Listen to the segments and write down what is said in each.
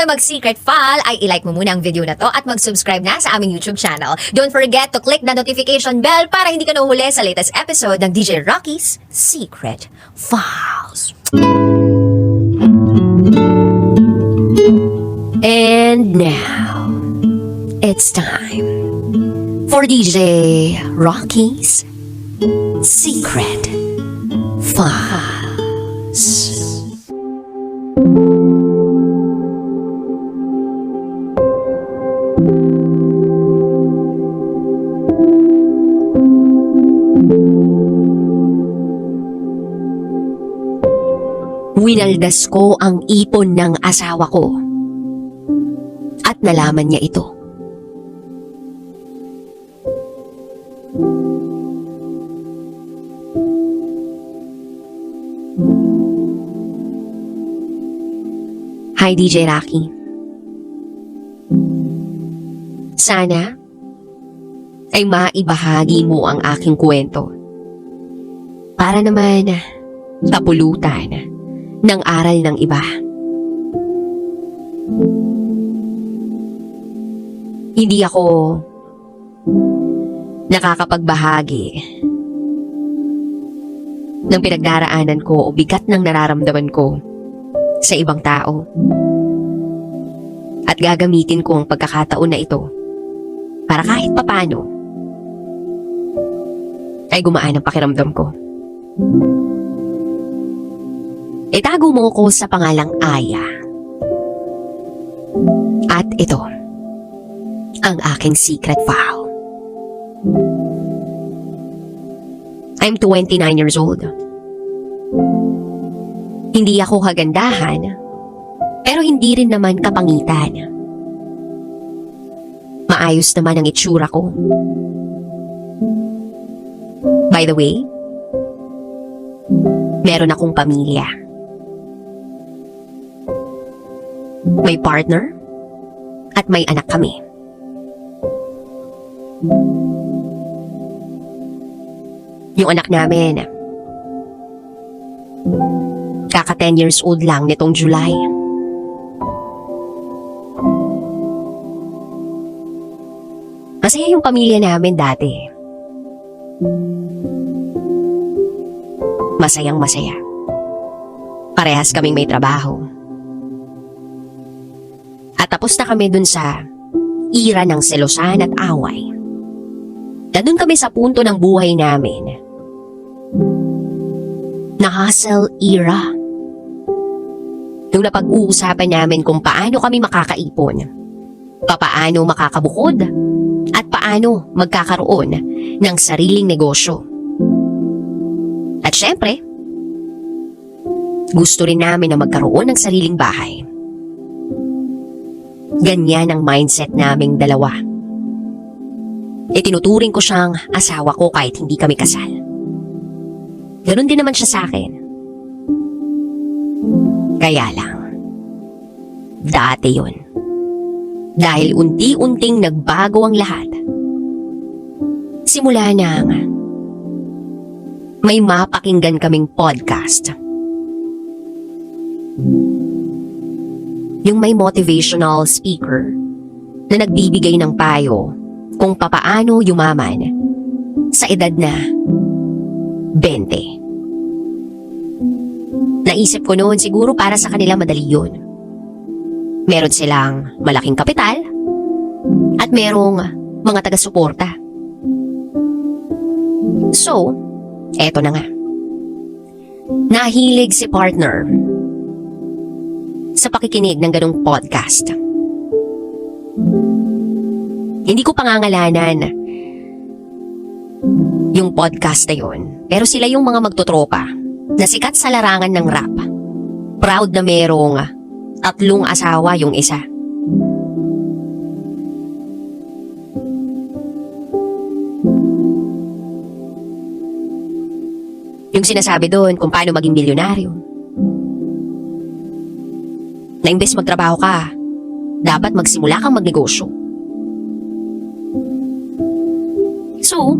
tayo mag-secret file, ay ilike mo muna ang video na to at mag-subscribe na sa aming YouTube channel. Don't forget to click the notification bell para hindi ka nahuhuli sa latest episode ng DJ Rocky's Secret Files. And now, it's time for DJ Rocky's Secret Files. Winaldas ko ang ipon ng asawa ko. At nalaman niya ito. Hi DJ Rocky. Sana ay maibahagi mo ang aking kwento. Para naman tapulutan ng aral ng iba. Hindi ako nakakapagbahagi ng pinagdaraanan ko o bigat ng nararamdaman ko sa ibang tao. At gagamitin ko ang pagkakataon na ito para kahit papano ay gumaan ang pakiramdam ko. Itago mo ko sa pangalang Aya. At ito, ang aking secret file. I'm 29 years old. Hindi ako kagandahan, pero hindi rin naman kapangitan. Maayos naman ang itsura ko. By the way, meron akong pamilya. May partner at may anak kami. Yung anak namin, kaka 10 years old lang nitong July. Masaya yung pamilya namin dati. Masayang masaya. Parehas kaming may trabaho. Tapos na kami dun sa ira ng selosan at away. Na dun kami sa punto ng buhay namin na hustle era. Nung napag-uusapan namin kung paano kami makakaipon, papaano makakabukod, at paano magkakaroon ng sariling negosyo. At syempre, gusto rin namin na magkaroon ng sariling bahay. Ganyan ang mindset naming dalawa. Itinuturing ko siyang asawa ko kahit hindi kami kasal. Ganon din naman siya sa akin. Kaya lang, dati yun. Dahil unti-unting nagbago ang lahat. Simula nang may mapakinggan kaming podcast. Yung may motivational speaker na nagbibigay ng payo kung papaano yumaman sa edad na 20. Naisip ko noon siguro para sa kanila madali yun. Meron silang malaking kapital at merong mga taga-suporta. So, eto na nga. Nahilig si partner sa pakikinig ng ganong podcast. Hindi ko pangangalanan yung podcast na yun. Pero sila yung mga magtotropa na sikat sa larangan ng rap. Proud na merong tatlong asawa yung isa. Yung sinasabi doon kung paano maging milyonaryo. Na imbes magtrabaho ka, dapat magsimula kang magnegosyo. So,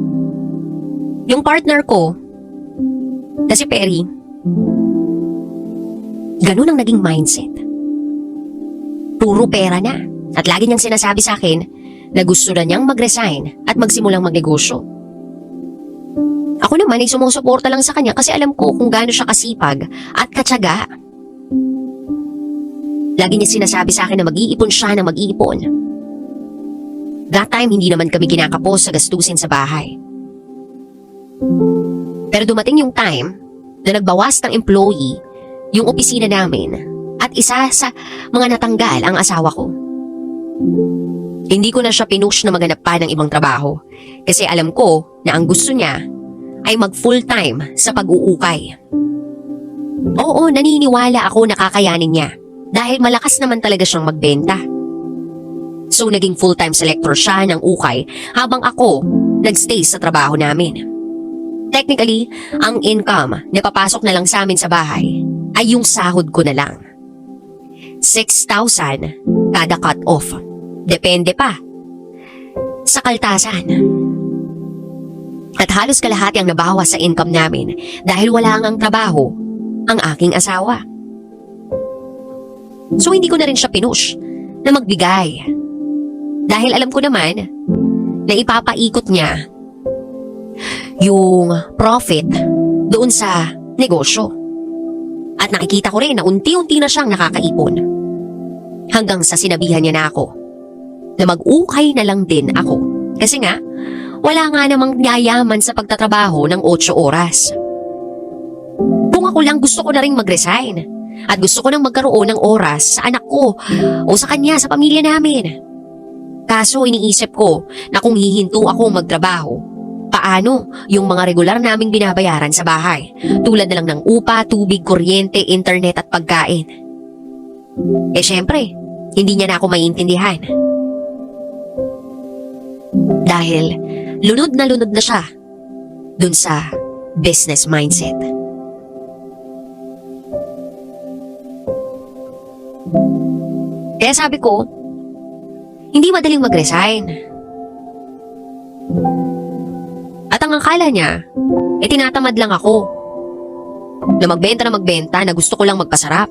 yung partner ko, na si Perry, ganun ang naging mindset. Puro pera na. At lagi niyang sinasabi sa akin na gusto na niyang mag-resign at magsimulang magnegosyo. Ako naman ay sumusuporta lang sa kanya kasi alam ko kung gaano siya kasipag at katsaga. Lagi niya sinasabi sa akin na mag-iipon siya na mag-iipon. That time, hindi naman kami kinakapos sa gastusin sa bahay. Pero dumating yung time na nagbawas ng employee yung opisina namin at isa sa mga natanggal ang asawa ko. Hindi ko na siya pinush na maghanap pa ng ibang trabaho kasi alam ko na ang gusto niya ay mag full time sa pag-uukay. Oo, naniniwala ako na kakayanin niya dahil malakas naman talaga siyang magbenta. So naging full-time selector siya ng ukay habang ako nagstay sa trabaho namin. Technically, ang income na papasok na lang sa amin sa bahay ay yung sahod ko na lang. 6,000 kada cut-off. Depende pa. Sa kaltasan. At halos kalahati ang nabawas sa income namin dahil wala ngang trabaho ang aking asawa. So hindi ko na rin siya pinush na magbigay. Dahil alam ko naman na ipapaikot niya yung profit doon sa negosyo. At nakikita ko rin na unti-unti na siyang nakakaipon. Hanggang sa sinabihan niya na ako na mag-ukay na lang din ako. Kasi nga, wala nga namang yayaman sa pagtatrabaho ng 8 oras. Kung ako lang gusto ko na rin mag-resign at gusto ko nang magkaroon ng oras sa anak ko o sa kanya, sa pamilya namin. Kaso iniisip ko na kung hihinto ako magtrabaho, paano yung mga regular naming binabayaran sa bahay? Tulad na lang ng upa, tubig, kuryente, internet at pagkain. Eh syempre, hindi niya na ako maiintindihan. Dahil lunod na lunod na siya dun sa business mindset. Kaya sabi ko, hindi madaling mag-resign. At ang akala niya, eh tinatamad lang ako. Na magbenta na magbenta na gusto ko lang magpasarap.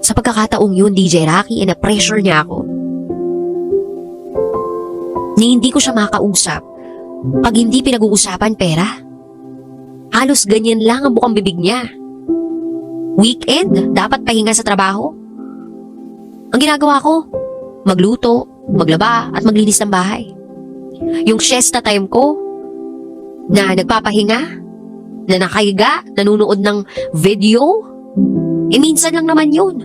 Sa pagkakataong yun, DJ Rocky, eh na-pressure niya ako. Ni hindi ko siya makausap pag hindi pinag-uusapan pera. Halos ganyan lang ang bukang bibig niya. Weekend, dapat pahinga sa trabaho. Ang ginagawa ko, magluto, maglaba at maglinis ng bahay. Yung siesta time ko, na nagpapahinga, na nakahiga, nanunood ng video, eh minsan lang naman yun.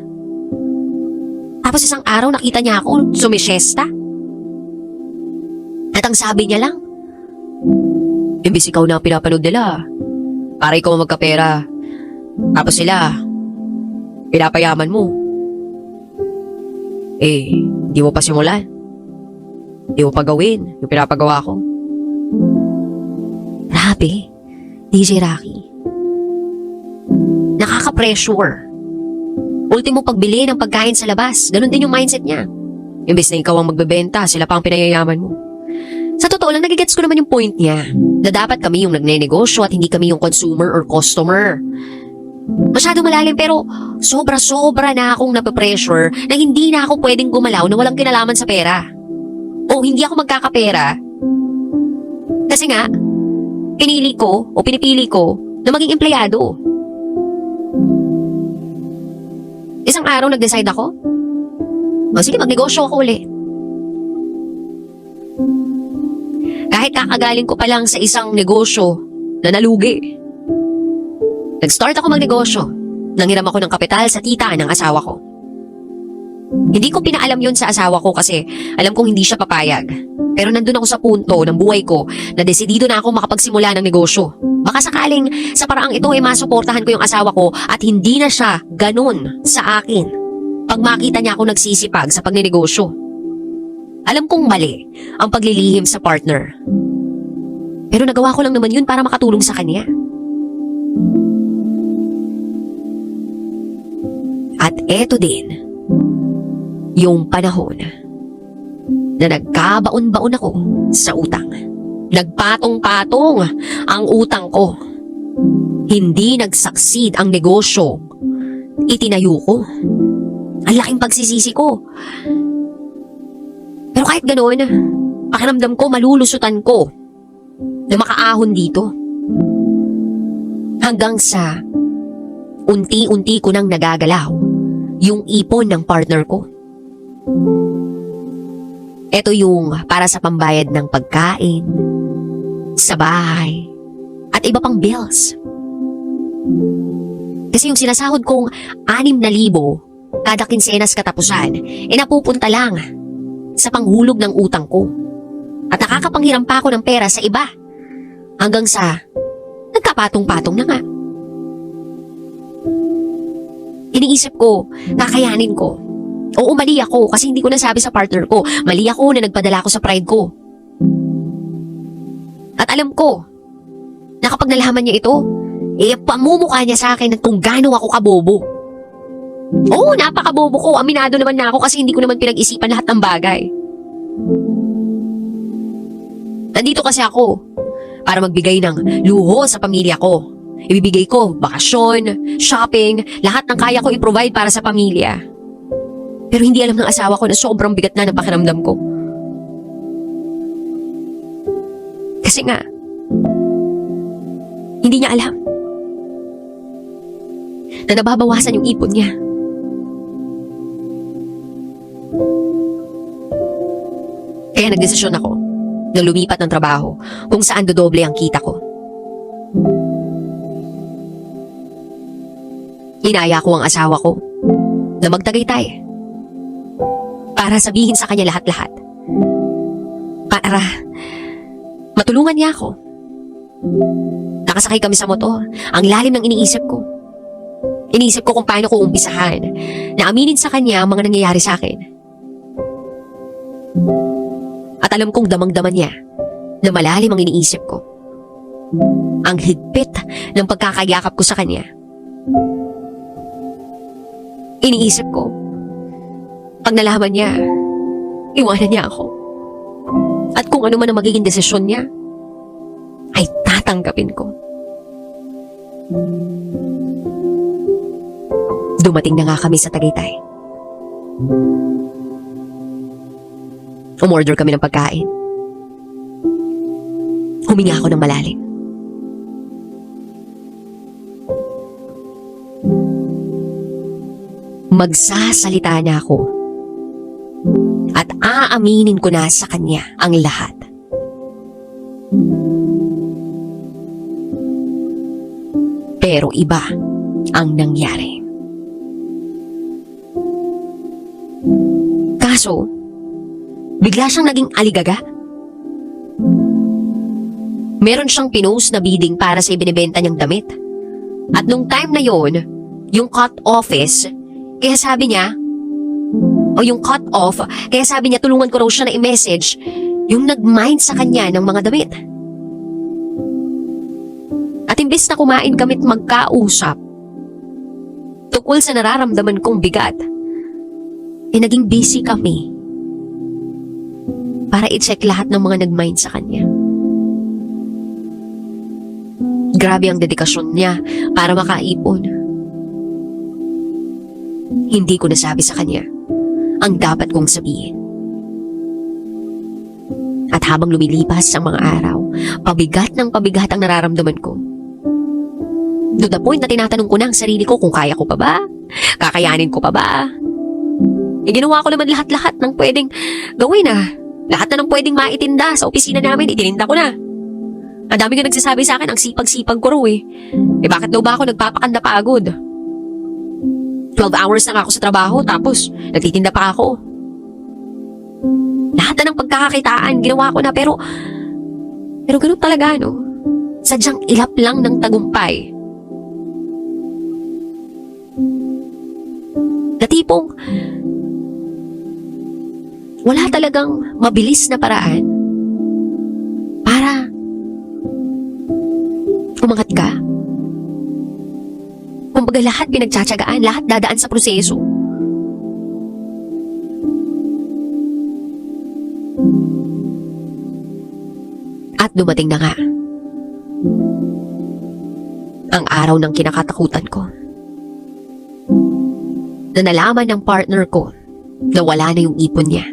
Tapos isang araw nakita niya ako sumisyesta. At ang sabi niya lang, Imbis ikaw na pinapanood nila, para ikaw magkapera. Tapos sila, pinapayaman mo. Eh, di mo pa simulan. Di mo pa gawin yung pinapagawa ko. Grabe, DJ Rocky. Nakaka-pressure. Ultimo pagbili ng pagkain sa labas, ganun din yung mindset niya. Imbes na ikaw ang magbebenta, sila pa ang pinayayaman mo. Sa totoo lang, nagigets ko naman yung point niya na dapat kami yung nagne-negosyo at hindi kami yung consumer or customer. Masyado malalim pero sobra-sobra na akong nape-pressure na hindi na ako pwedeng gumalaw na walang kinalaman sa pera. O hindi ako magkakapera. Kasi nga, pinili ko o pinipili ko na maging empleyado. Isang araw nag-decide ako, o sige magnegosyo ako ulit. Kahit kakagaling ko pa lang sa isang negosyo na nalugi. Nag-start ako magnegosyo. Nanghiram ako ng kapital sa tita ng asawa ko. Hindi ko pinaalam yun sa asawa ko kasi alam kong hindi siya papayag. Pero nandun ako sa punto ng buhay ko na desidido na ako makapagsimula ng negosyo. Baka sakaling sa paraang ito ay masuportahan ko yung asawa ko at hindi na siya ganun sa akin. Pag makita niya ako nagsisipag sa pagnenegosyo. Alam kong mali ang paglilihim sa partner. Pero nagawa ko lang naman yun para makatulong sa kanya. Eto din, yung panahon na nagkabaon-baon ako sa utang. Nagpatong-patong ang utang ko. Hindi nagsaksid ang negosyo. Itinayo ko. Ang laking pagsisisi ko. Pero kahit ganoon, pakiramdam ko malulusutan ko na makaahon dito. Hanggang sa unti-unti ko nang nagagalaw yung ipon ng partner ko. Ito yung para sa pambayad ng pagkain, sa bahay, at iba pang bills. Kasi yung sinasahod kong anim na libo kada kinsenas katapusan, e napupunta lang sa panghulog ng utang ko. At nakakapanghiram pa ako ng pera sa iba. Hanggang sa nagkapatong-patong na nga. Iniisip ko, kakayanin ko. Oo, mali ako kasi hindi ko nasabi sa partner ko. Mali ako na nagpadala ako sa pride ko. At alam ko, na kapag nalaman niya ito, eh pamumukha niya sa akin ng kung gaano ako kabobo. Oo, napakabobo ko. Aminado naman na ako kasi hindi ko naman pinag-isipan lahat ng bagay. Nandito kasi ako para magbigay ng luho sa pamilya ko. Ibibigay ko bakasyon, shopping, lahat ng kaya ko i-provide para sa pamilya. Pero hindi alam ng asawa ko na sobrang bigat na ng pakiramdam ko. Kasi nga, hindi niya alam na nababawasan yung ipon niya. Kaya nagdesisyon ako na lumipat ng trabaho kung saan dodoble ang kita ko. Inaya ko ang asawa ko na magtagaytay para sabihin sa kanya lahat-lahat. Para matulungan niya ako. Nakasakay kami sa motor. Ang lalim ng iniisip ko. Iniisip ko kung paano ko umpisahan na aminin sa kanya ang mga nangyayari sa akin. At alam kong damang-daman niya na malalim ang iniisip ko. Ang higpit ng pagkakayakap ko sa kanya. Iniisip ko, pag nalaman niya, iwanan niya ako. At kung ano man ang magiging desisyon niya, ay tatanggapin ko. Dumating na nga kami sa Tagaytay. Umorder kami ng pagkain. Huminga ako ng malalim. Magsasalita na ako. At aaminin ko na sa kanya ang lahat. Pero iba ang nangyari. Kaso, bigla siyang naging aligaga. Meron siyang pinost na bidding para sa ibinibenta niyang damit. At nung time na yon, yung cut office, kaya sabi niya, o yung cut off, kaya sabi niya tulungan ko raw siya na i-message yung nag-mind sa kanya ng mga damit. At imbes na kumain kami't magkausap, tukol sa nararamdaman kong bigat, eh naging busy kami para i-check lahat ng mga nag-mind sa kanya. Grabe ang dedikasyon niya para makaipon. Hindi ko nasabi sa kanya ang dapat kong sabihin. At habang lumilipas ang mga araw, pabigat ng pabigat ang nararamdaman ko. To the point na tinatanong ko na ang sarili ko kung kaya ko pa ba? Kakayanin ko pa ba? E ginawa ko naman lahat-lahat ng pwedeng gawin ah. Lahat na ng pwedeng maitinda sa opisina namin, itininda ko na. Ang dami nga nagsasabi sa akin, ang sipag-sipag ko raw eh. Eh bakit daw ba ako nagpapakanda pagod? 12 hours na ako sa trabaho, tapos nagtitinda pa ako. Lahat na ng pagkakakitaan, ginawa ko na, pero... Pero ganun talaga, no? Sadyang ilap lang ng tagumpay. Na tipong... Wala talagang mabilis na paraan para umangat ka. Kumbaga lahat pinagtsatsagaan, lahat dadaan sa proseso. At dumating na nga. Ang araw ng kinakatakutan ko. na nalaman ng partner ko na wala na yung ipon niya.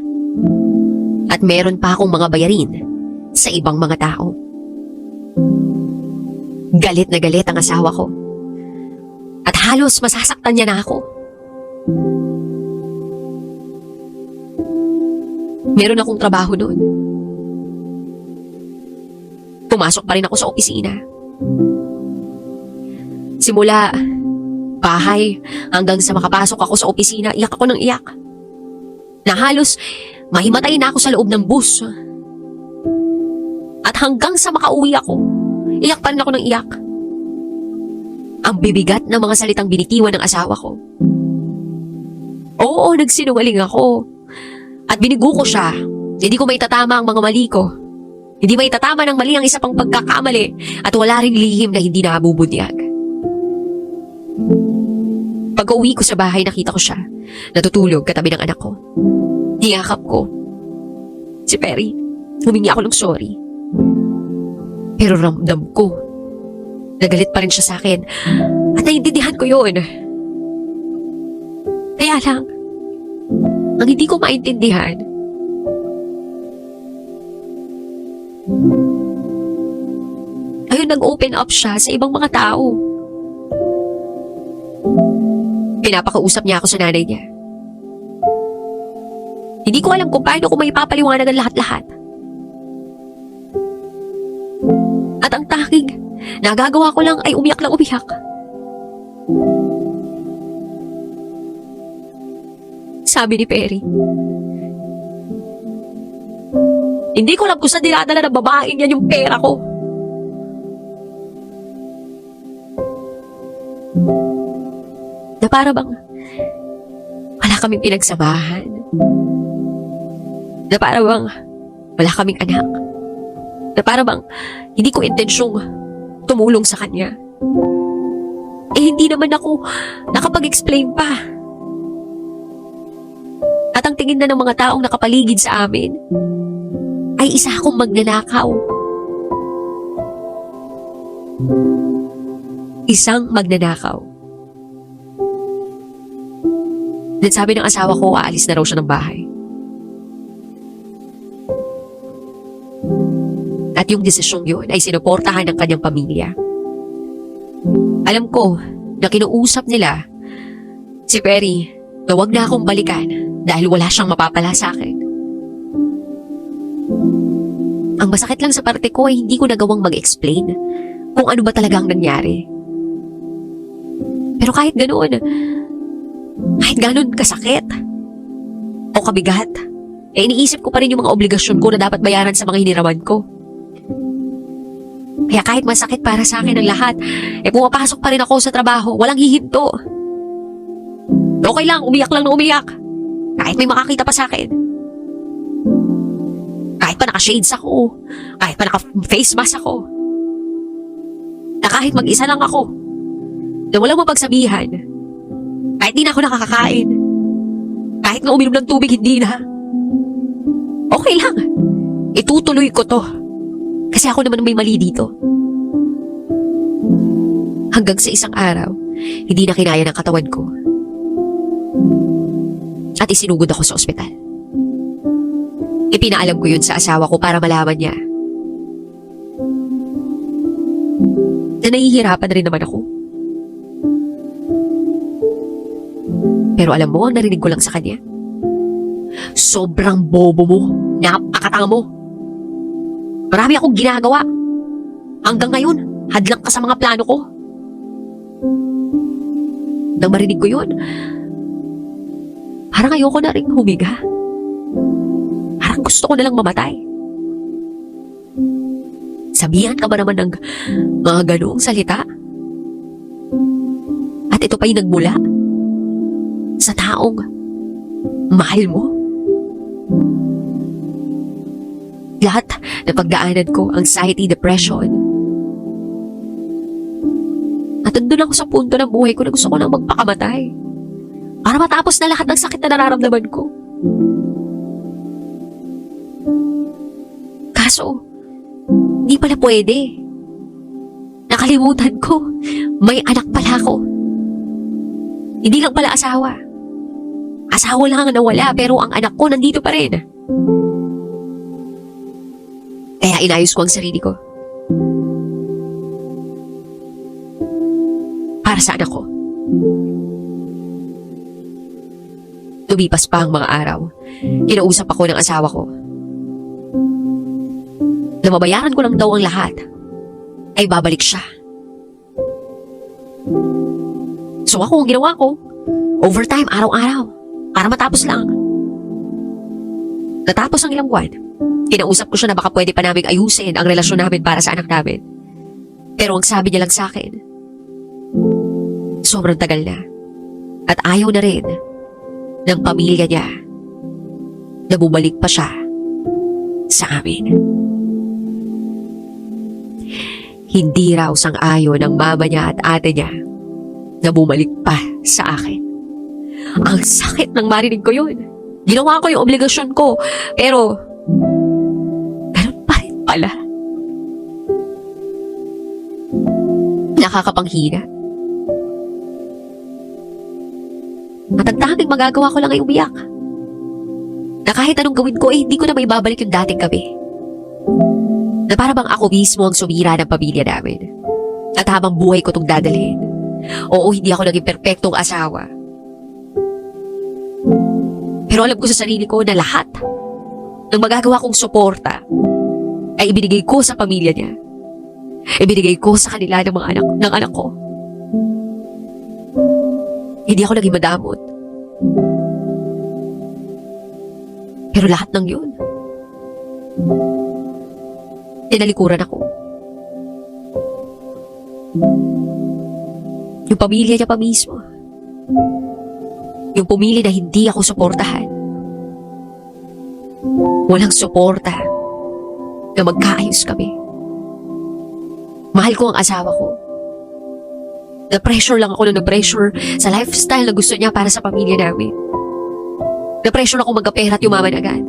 At meron pa akong mga bayarin sa ibang mga tao. Galit na galit ang asawa ko. Halos masasaktan niya na ako. Meron akong trabaho noon. Pumasok pa rin ako sa opisina. Simula bahay hanggang sa makapasok ako sa opisina, iyak ako ng iyak. Na halos mahimatay na ako sa loob ng bus. At hanggang sa makauwi ako, iyak pa rin ako ng iyak. Ang bibigat ng mga salitang binitiwan ng asawa ko. Oo, nagsinungaling ako. At binigo ko siya. Hindi ko maitatama ang mga mali ko. Hindi maitatama ng mali ang isa pang pagkakamali at wala ring lihim na hindi nabubunyag. Pag uwi ko sa bahay, nakita ko siya. Natutulog katabi ng anak ko. Niyakap ko. Si Perry, humingi ako ng sorry. Pero ramdam ko. Nagalit pa rin siya sa akin. At naiintindihan ko yun. Kaya lang, ang hindi ko maintindihan, ayun nag-open up siya sa ibang mga tao. Pinapakausap niya ako sa nanay niya. Hindi ko alam kung paano ko may papaliwanag ang lahat-lahat. At ang tanging nagagawa ko lang ay umiyak lang umiyak. Sabi ni Perry. Hindi ko alam kung saan dinadala ng babaeng yan yung pera ko. Na para bang wala kaming pinagsamahan. Na para bang wala kaming anak. Na para bang hindi ko intensyong tumulong sa kanya. Eh hindi naman ako nakapag-explain pa. At ang tingin na ng mga taong nakapaligid sa amin ay isa akong magnanakaw. Isang magnanakaw. Then sabi ng asawa ko, aalis na raw siya ng bahay. Yung desisyong yun ay sinuportahan ng kanyang pamilya. Alam ko na kinuusap nila si Perry na na akong balikan dahil wala siyang mapapala sa akin. Ang masakit lang sa parte ko ay hindi ko nagawang mag-explain kung ano ba talagang nangyari. Pero kahit ganoon, kahit ganoon kasakit o kabigat, eh iniisip ko pa rin yung mga obligasyon ko na dapat bayaran sa mga hiniraman ko. Kaya kahit masakit para sa akin ang lahat, eh pumapasok pa rin ako sa trabaho, walang hihinto. Okay lang, umiyak lang na umiyak. Kahit may makakita pa sa akin. Kahit pa naka-shades ako. Kahit pa naka-face mask ako. Na kahit mag-isa lang ako. Na walang mapagsabihan. Kahit di na ako nakakakain. Kahit nga uminom ng tubig, hindi na. Okay lang. Itutuloy ko to. Kasi ako naman may mali dito. Hanggang sa isang araw, hindi na kinaya ng katawan ko. At isinugod ako sa ospital. Ipinaalam ko yun sa asawa ko para malaman niya. Na nahihirapan rin naman ako. Pero alam mo, ang narinig ko lang sa kanya. Sobrang bobo mo. Napakatanga mo. Marami akong ginagawa. Hanggang ngayon, hadlang ka sa mga plano ko. Nang marinig ko yun, parang ayoko na rin humiga. Parang gusto ko nalang mamatay. Sabihan ka ba naman ng mga ganoong salita? At ito pa'y nagmula sa taong mahal mo. Lahat na pagdaanan ko, anxiety, depression. At andun ako sa punto ng buhay ko na gusto ko nang magpakamatay. Para matapos na lahat ng sakit na nararamdaman ko. Kaso, hindi pala pwede. Nakalimutan ko, may anak pala ako. Hindi lang pala asawa. Asawa lang ang nawala pero ang anak ko nandito pa rin. Kaya inayos ko ang sarili ko. Para sa anak ko. Lumipas pa ang mga araw. Kinausap ako ng asawa ko. Na mabayaran ko lang daw ang lahat. Ay babalik siya. So ako, ang ginawa ko, overtime araw-araw. Para matapos lang. Natapos ang ilang buwan. Kinausap ko siya na baka pwede pa namin ayusin ang relasyon namin para sa anak namin. Pero ang sabi niya lang sa akin, sobrang tagal na. At ayaw na rin ng pamilya niya na bumalik pa siya sa amin. Hindi raw sang-ayon ng mama niya at ate niya na bumalik pa sa akin. Ang sakit ng marinig ko yun. Ginawa ko yung obligasyon ko. Pero, ganun pa rin pala. Nakakapanghina. At ang tanging magagawa ko lang ay umiyak. Na kahit anong gawin ko, eh, hindi ko na may babalik yung dating gabi. Na para bang ako mismo ang sumira ng pamilya namin. At habang buhay ko itong dadalhin. Oo, hindi ako naging perpektong asawa. Pero alam ko sa sarili ko na lahat ng magagawa kong suporta ay ibinigay ko sa pamilya niya. Ibinigay ko sa kanila ng mga anak, ng anak ko. Hindi ako naging madamot. Pero lahat ng yun, tinalikuran ako. Yung pamilya niya pa mismo. Yung pumili na hindi ako suportahan. Walang suporta na magkaayos kami. Mahal ko ang asawa ko. Na-pressure lang ako na na-pressure sa lifestyle na gusto niya para sa pamilya namin. Na-pressure ako magkapera at yumaman agad.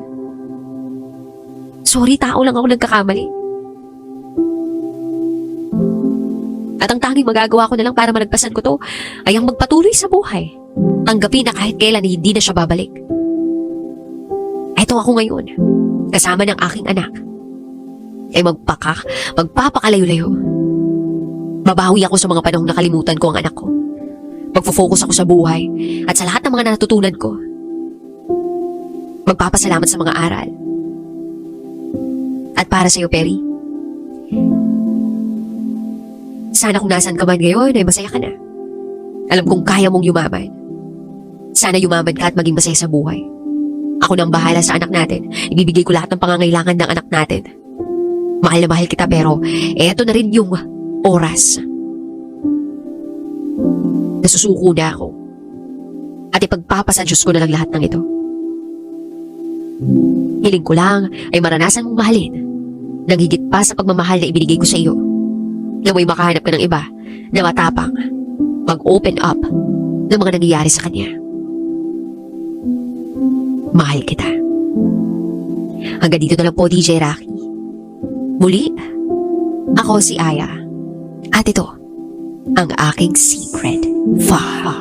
Sorry, tao lang ako nagkakamali. At ang tanging magagawa ko na lang para malagpasan ko to ay ang magpatuloy sa buhay. Tanggapin na kahit kailan hindi na siya babalik. Eto ako ngayon, kasama ng aking anak. Ay magpaka, magpapakalayo-layo. Babawi ako sa mga panahong nakalimutan ko ang anak ko. Magfo-focus ako sa buhay at sa lahat ng mga natutunan ko. Magpapasalamat sa mga aral. At para sa iyo, Perry, sana kung nasan ka man ngayon ay masaya ka na. Alam kong kaya mong yumaman. Sana yumaman ka at maging masaya sa buhay. Ako nang bahala sa anak natin. Ibibigay ko lahat ng pangangailangan ng anak natin. Mahal na mahal kita pero eto na rin yung oras. Nasusuko na ako. At ipagpapasa Diyos ko na lang lahat ng ito. Hiling ko lang ay maranasan mong mahalin nang pa sa pagmamahal na ibinigay ko sa iyo. Na may makahanap ka ng iba na matapang mag-open up ng mga nangyayari sa kanya. Mahal kita. Hanggang dito na lang po, DJ Rocky. Muli, ako si Aya. At ito, ang aking secret file.